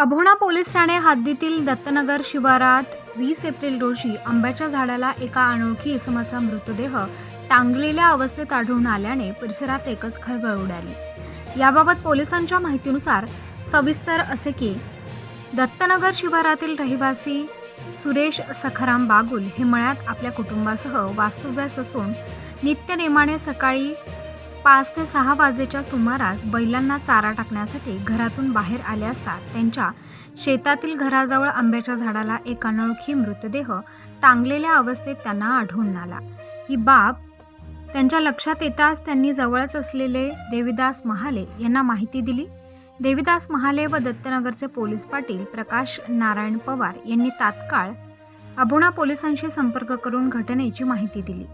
Abhona police Thane हद्दीतील दत्तनगर शिवारात वीस एप्रिल रोजी आंब्याच्या झाडाला एका अनोळखी इसमाचा मृतदेह टांगलेल्या अवस्थेत आढळून आल्याने परिसरात एकच खळबळ उडाली. याबाबत पोलिसांच्या माहितीनुसार सविस्तर असे की दत्तनगर शिवारातील रहिवासी सुरेश सखाराम बागुल हे मळ्यात आपल्या कुटुंबासह वास्तव्यास असून नित्यनेमाने सकाळी पाच ते सहा वाजेच्या सुमारास बैलांना चारा टाकण्यासाठी घरातून बाहेर आले असता त्यांच्या शेतातील घराजवळ आंब्याच्या झाडाला एक अनोळखी मृतदेह टांगलेल्या अवस्थेत त्यांना आढळून आला. ही बाब त्यांच्या लक्षात येताच त्यांनी जवळच असलेले देविदास महाले यांना माहिती दिली. देविदास महाले व दत्तनगरचे पोलीस पाटील प्रकाश नारायण पवार यांनी तात्काळ अभोणा पोलिसांशी संपर्क करून घटनेची माहिती दिली.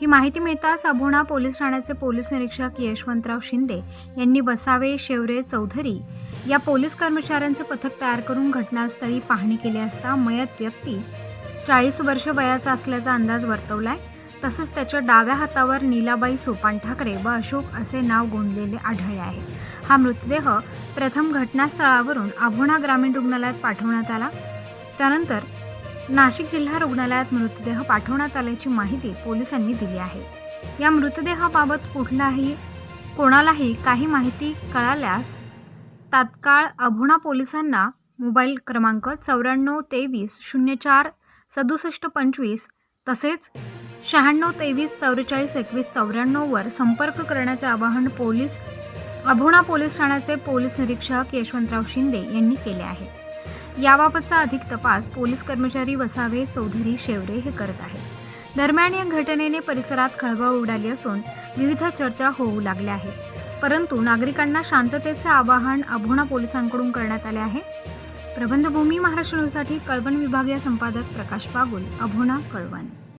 ही माहिती मिळताच अभोणा पोलीस ठाण्याचे पोलीस निरीक्षक यशवंतराव शिंदे यांनी बसावे शेवरे चौधरी या पोलीस कर्मचाऱ्यांचे पथक तयार करून घटनास्थळी पाहणी केली असता मयत व्यक्ती चाळीस वर्ष वयाचा असल्याचा अंदाज वर्तवलाय. तसंच त्याच्या डाव्या हातावर नीलाबाई सोपान ठाकरे व अशोक असे नाव गोंदलेले आढळले आहे. हा मृतदेह प्रथम घटनास्थळावरून अभुणा ग्रामीण रुग्णालयात पाठवण्यात आला. त्यानंतर नाशिक जिल्हा रुग्णालयात मृतदेह पाठवण्यात आल्याची माहिती पोलिसांनी दिली आहे. या मृतदेहाबाबत कुठलाही कोणालाही काही माहिती कळाल्यास तात्काळ अभुणा पोलिसांना मोबाईल क्रमांक चौऱ्याण्णव तेवीस शून्य चार सदुसष्ट पंचवीस तसेच शहाण्णव तेवीस चौवेचाळीस एकवीस चौऱ्याण्णववर संपर्क करण्याचे आवाहन पोलीस अभोणा पोलीस ठाण्याचे पोलीस निरीक्षक यशवंतराव शिंदे यांनी केले आहे. याबाबतचा अधिक तपास पोलीस कर्मचारी वसावे चौधरी शेवरे हे करत आहेत. दरम्यान या घटनेने परिसरात खळबळ उडाली असून विविध चर्चा होऊ लागल्या आहेत. परंतु नागरिकांना शांततेचे आवाहन अभोणा पोलिसांकडून करण्यात आले आहे. प्रबंधभूमी महाराष्ट्र न्यूजसाठी कळवण विभागीय संपादक प्रकाश पागुल अभोणा कळवण.